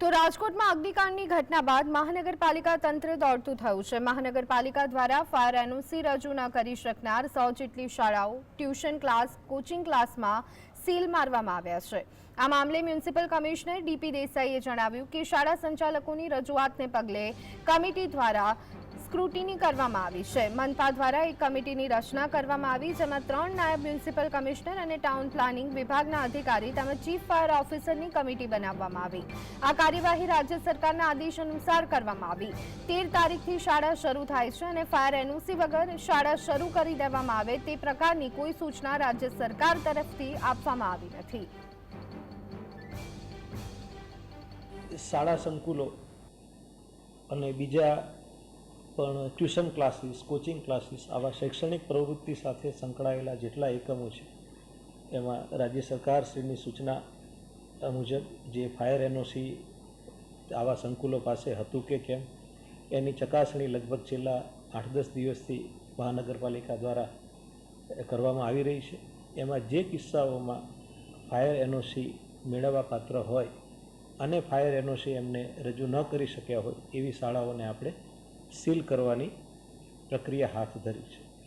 તો રાજકોટમાં અગ્નિકાંડની ઘટના બાદ મહાનગરપાલિકા તંત્ર દોડતું થયું છે. મહાનગરપાલિકા દ્વારા ફાયર એનઓસી રજૂ ન કરી શકનાર સો જેટલી શાળાઓ, ટ્યુશન ક્લાસ, કોચિંગ ક્લાસમાં સીલ મારવામાં આવ્યા છે. આ મામલે મ્યુનિસિપલ કમિશનર ડીપી દેસાઈએ જણાવ્યું કે શાળા સંચાલકોની રજૂઆતને પગલે કમિટી દ્વારા સ્ક્રુટિની કરવામાં આવી છે. મનપા દ્વારા એક કમિટીની રચના કરવામાં આવી, જેમાં ત્રણ નાયબ મ્યુનિસિપલ કમિશનર અને ટાઉન પ્લાનિંગ વિભાગના અધિકારી તેમજ ચીફ ફાયર ઓફિસરની કમિટી બનાવવામાં આવી. આ કાર્યવાહી રાજ્ય સરકારના આદેશ અનુસાર કરવામાં આવી. તેર તારીખથી શાળા શરૂ થાય છે અને ફાયર એનઓસી વગર શાળા શરૂ કરી દેવામાં આવે તે પ્રકારની કોઈ સૂચના રાજ્ય સરકાર તરફથી આપવામાં આવી નથી. શાળા સંકુલો અને બીજા પણ ટ્યુશન ક્લાસીસ, કોચિંગ ક્લાસીસ આવા શૈક્ષણિક પ્રવૃત્તિ સાથે સંકળાયેલા જેટલા એકમો છે, એમાં રાજ્ય સરકારશ્રીની સૂચના મુજબ જે ફાયર એનઓસી આવા સંકુલો પાસે હતું કે કેમ, એની ચકાસણી લગભગ છેલ્લા આઠ દસ દિવસથી મહાનગરપાલિકા દ્વારા કરવામાં આવી રહી છે. એમાં જે કિસ્સાઓમાં ફાયર એનઓસી મેળવવા પાત્ર હોય અને ફાયર એનઓસી એમને રજૂ ન કરી શક્યા હોય એવી શાળાઓને આપણે સીલ કરવાની પ્રક્રિયા હાથ ધરી છે.